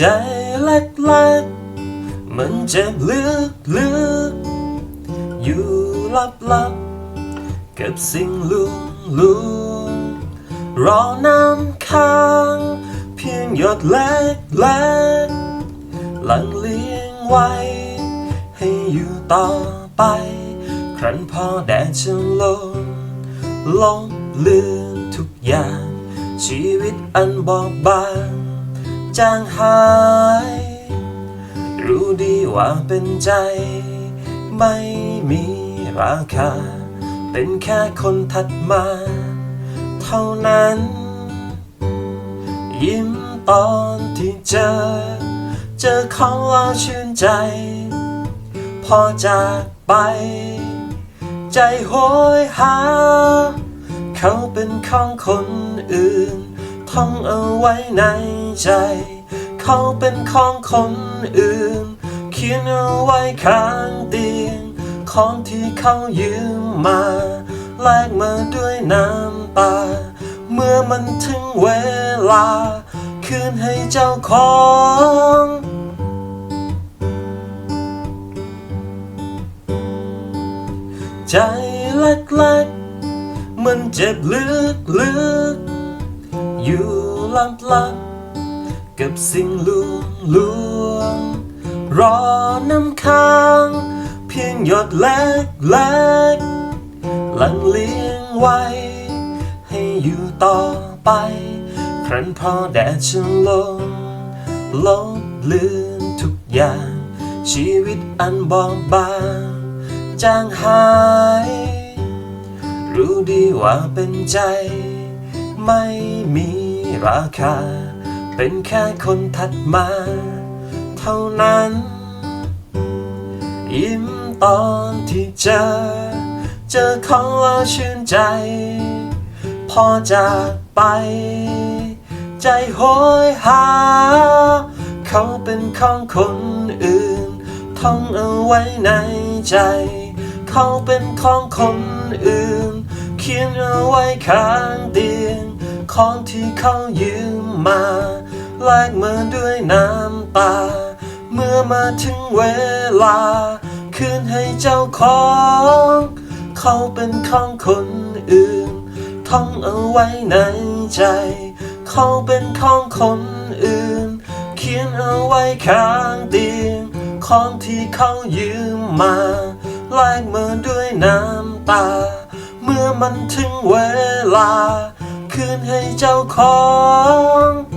ใจเล็กๆมันเจ็บลึกลึกๆอยู่ลับลับกับสิ่งลวงลวงรอน้ำค้างเพียงหยดเล็กเล็กๆหลังเลี้ยงไว้ ให้อยู่ต่อไป ครั้นพอแดดจะลงลงลืมทุกอย่าง ชีวิตอันบอบบาง จางหาย รู้ดีว่าเป็นใจ ไม่มีราคา เป็นแค่คนถัดมา เท่านั้น ยิ้มตอนที่เจอ เจอเขาแล้วชื่นใจ พอจากไป ใจโหยหา เขาเป็นของคนอื่น ท่องเอาไว้ใน ใจ เขาเป็นของคนอื่น เขียนเอาไว้ข้างเตียง ของที่เขายืมมา แลกมาด้วยน้ำตา เมื่อมันถึงเวลา คืนให้เจ้าของใจเล็กๆมันเจ็บลึกลึกๆอยู่ลับลับๆ กับสิ่งลวงลวง รอน้ำค้าง เพียงหยดเล็กเล็กหลังเลี้ยงไว้ ให้อยู่ต่อไป ครั้นพอแดดจะลงลบเลือนทุกอย่าง ชีวิตอันบอบบางจางหาย รู้ดีว่าเป็นใจ ไม่มีราคา เป็นแค่คนถัดมา เท่านั้น ยิ้มตอนที่เจอ เจอเขาแล้วชื่นใจ พอจากไป ใจโหยหา เขาเป็นของคนอื่น ท่องเอาไว้ในใจ เขาเป็นของคนอื่น เขียนเอาไว้ข้างเตียงของที่เขายืมมา แลกมาด้วยน้ำตา เมื่อมาถึงเวลา คืนให้เจ้าของ เขาเป็นของคนอื่น ท่องเอาไว้ในใจ เขาเป็นของคนอื่น เขียนเอาไว้ข้างเตียงของที่เขายืมมาแลกมาด้วยน้ำตา เมื่อมันถึงเวลา คืนให้เจ้าของ